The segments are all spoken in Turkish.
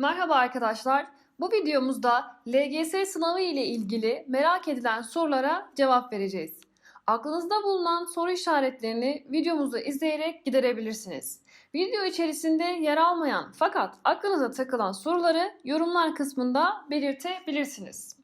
Merhaba arkadaşlar. Bu videomuzda LGS sınavı ile ilgili merak edilen sorulara cevap vereceğiz. Aklınızda bulunan soru işaretlerini videomuzu izleyerek giderebilirsiniz. Video içerisinde yer almayan fakat aklınıza takılan soruları yorumlar kısmında belirtebilirsiniz.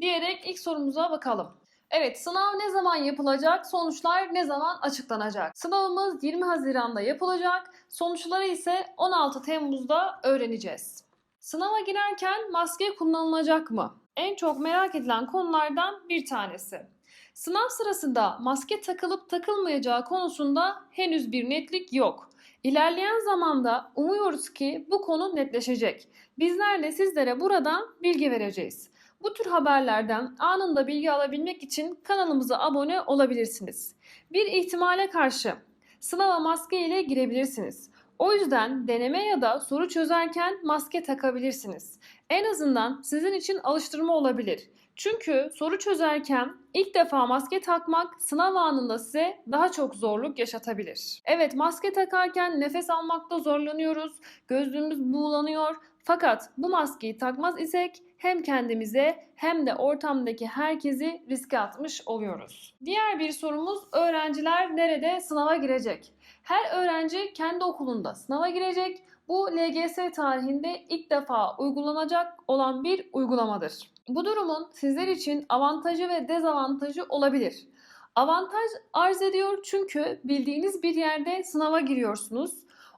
Diyerek ilk sorumuza bakalım. Evet, sınav ne zaman yapılacak? Sonuçlar ne zaman açıklanacak? Sınavımız 20 Haziran'da yapılacak. Sonuçları ise 16 Temmuz'da öğreneceğiz. Sınava girerken maske kullanılacak mı? En çok merak edilen konulardan bir tanesi. Sınav sırasında maske takılıp takılmayacağı konusunda henüz bir netlik yok. İlerleyen zamanda umuyoruz ki bu konu netleşecek. Bizler de sizlere buradan bilgi vereceğiz. Bu tür haberlerden anında bilgi alabilmek için kanalımıza abone olabilirsiniz. Bir ihtimale karşı sınava maske ile girebilirsiniz. O yüzden deneme ya da soru çözerken maske takabilirsiniz. En azından sizin için alıştırma olabilir. Çünkü soru çözerken ilk defa maske takmak sınav anında size daha çok zorluk yaşatabilir. Evet maske takarken nefes almakta zorlanıyoruz, gözlüğümüz buğulanıyor. Fakat bu maskeyi takmaz isek hem kendimize hem de ortamdaki herkesi riske atmış oluyoruz. Diğer bir sorumuz öğrenciler nerede sınava girecek? Her öğrenci kendi okulunda sınava girecek. Bu LGS tarihinde ilk defa uygulanacak olan bir uygulamadır. Bu durumun sizler için avantajı ve dezavantajı olabilir. Avantaj arz ediyor çünkü bildiğiniz bir yerde sınava giriyorsunuz.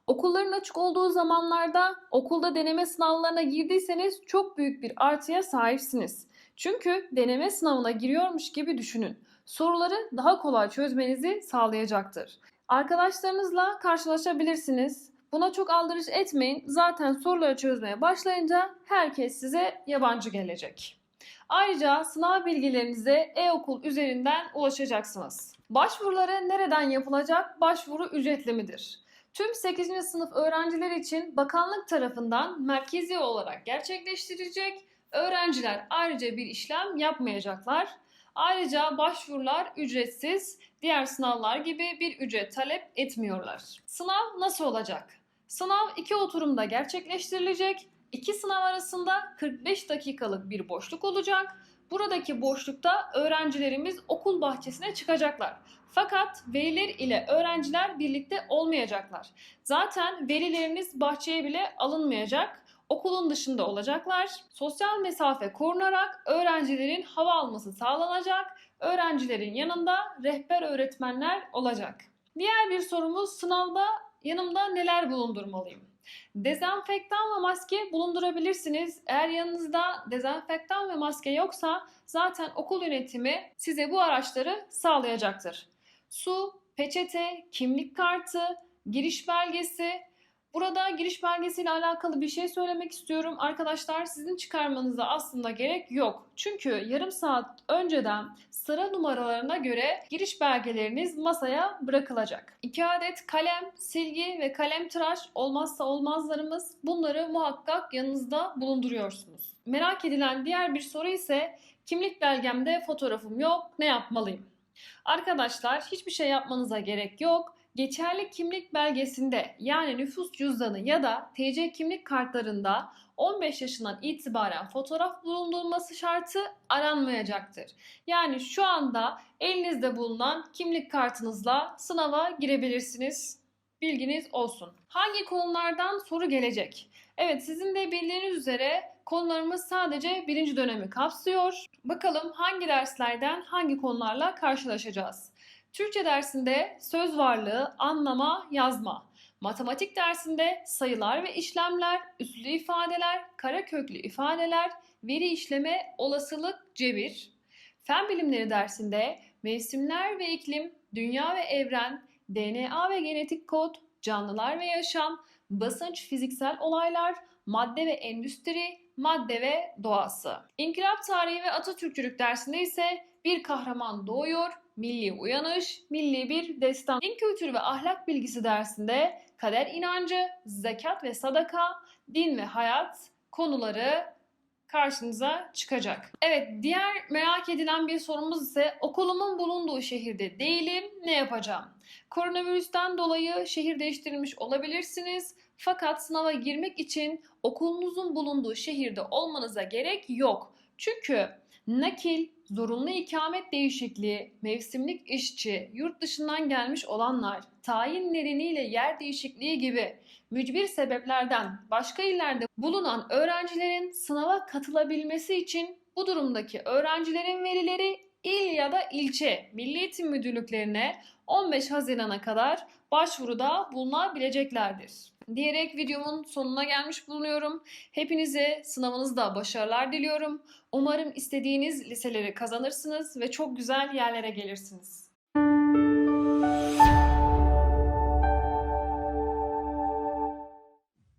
Okulların açık olduğu zamanlarda okulda deneme sınavlarına girdiyseniz çok büyük bir artıya sahipsiniz. Çünkü deneme sınavına giriyormuş gibi düşünün. Soruları daha kolay çözmenizi sağlayacaktır. Arkadaşlarınızla karşılaşabilirsiniz. Buna çok aldırış etmeyin. Zaten soruları çözmeye başlayınca herkes size yabancı gelecek. Ayrıca sınav bilgilerinize e-okul üzerinden ulaşacaksınız. Başvuruları nereden yapılacak? Başvuru ücretli midir? Tüm 8. sınıf öğrenciler için bakanlık tarafından merkezi olarak gerçekleştirilecek. Öğrenciler ayrıca bir işlem yapmayacaklar. Ayrıca başvurular ücretsiz, diğer sınavlar gibi bir ücret talep etmiyorlar. Sınav nasıl olacak? Sınav iki oturumda gerçekleştirilecek. İki sınav arasında 45 dakikalık bir boşluk olacak. Buradaki boşlukta öğrencilerimiz okul bahçesine çıkacaklar. Fakat veliler ile öğrenciler birlikte olmayacaklar. Zaten velileriniz bahçeye bile alınmayacak. Okulun dışında olacaklar. Sosyal mesafe korunarak öğrencilerin hava alması sağlanacak. Öğrencilerin yanında rehber öğretmenler olacak. Diğer bir sorumuz sınavda yanımda neler bulundurmalıyım? Dezenfektan ve maske bulundurabilirsiniz. Eğer yanınızda dezenfektan ve maske yoksa zaten okul yönetimi size bu araçları sağlayacaktır. Su, peçete, kimlik kartı, giriş belgesi. Burada giriş belgesiyle alakalı bir şey söylemek istiyorum. Arkadaşlar sizin çıkarmanıza aslında gerek yok. Çünkü yarım saat önceden sıra numaralarına göre giriş belgeleriniz masaya bırakılacak. 2 adet kalem, silgi ve kalem tıraş olmazsa olmazlarımız. Bunları muhakkak yanınızda bulunduruyorsunuz. Merak edilen diğer bir soru ise kimlik belgemde fotoğrafım yok. Ne yapmalıyım? Arkadaşlar hiçbir şey yapmanıza gerek yok. Geçerli kimlik belgesinde yani nüfus cüzdanı ya da TC kimlik kartlarında 15 yaşından itibaren fotoğraf bulundurulması şartı aranmayacaktır. Yani şu anda elinizde bulunan kimlik kartınızla sınava girebilirsiniz. Bilginiz olsun. Hangi konulardan soru gelecek? Evet sizin de bildiğiniz üzere konularımız sadece birinci dönemi kapsıyor. Bakalım hangi derslerden hangi konularla karşılaşacağız? Türkçe dersinde söz varlığı, anlama, yazma. Matematik dersinde sayılar ve işlemler, üslü ifadeler, kara köklü ifadeler, veri işleme, olasılık, cebir. Fen bilimleri dersinde mevsimler ve iklim, dünya ve evren, DNA ve genetik kod, canlılar ve yaşam, basınç, fiziksel olaylar, madde ve endüstri, madde ve doğası. İnkılap tarihi ve Atatürkçülük dersinde ise bir kahraman doğuyor, milli uyanış, milli bir destan. Din kültürü ve ahlak bilgisi dersinde kader inancı, zekat ve sadaka, din ve hayat konuları karşınıza çıkacak. Evet, diğer merak edilen bir sorumuz ise okulumun bulunduğu şehirde değilim, ne yapacağım? Koronavirüsten dolayı şehir değiştirmiş olabilirsiniz. Fakat sınava girmek için okulunuzun bulunduğu şehirde olmanıza gerek yok. Çünkü nakil, zorunlu ikamet değişikliği, mevsimlik işçi, yurt dışından gelmiş olanlar, tayin nedeniyle yer değişikliği gibi mücbir sebeplerden başka illerde bulunan öğrencilerin sınava katılabilmesi için bu durumdaki öğrencilerin verileri il ya da ilçe Milli Eğitim Müdürlüklerine 15 Haziran'a kadar başvuruda bulunabileceklerdir. Diyerek videomun sonuna gelmiş bulunuyorum. Hepinize sınavınızda başarılar diliyorum. Umarım istediğiniz liseleri kazanırsınız ve çok güzel yerlere gelirsiniz.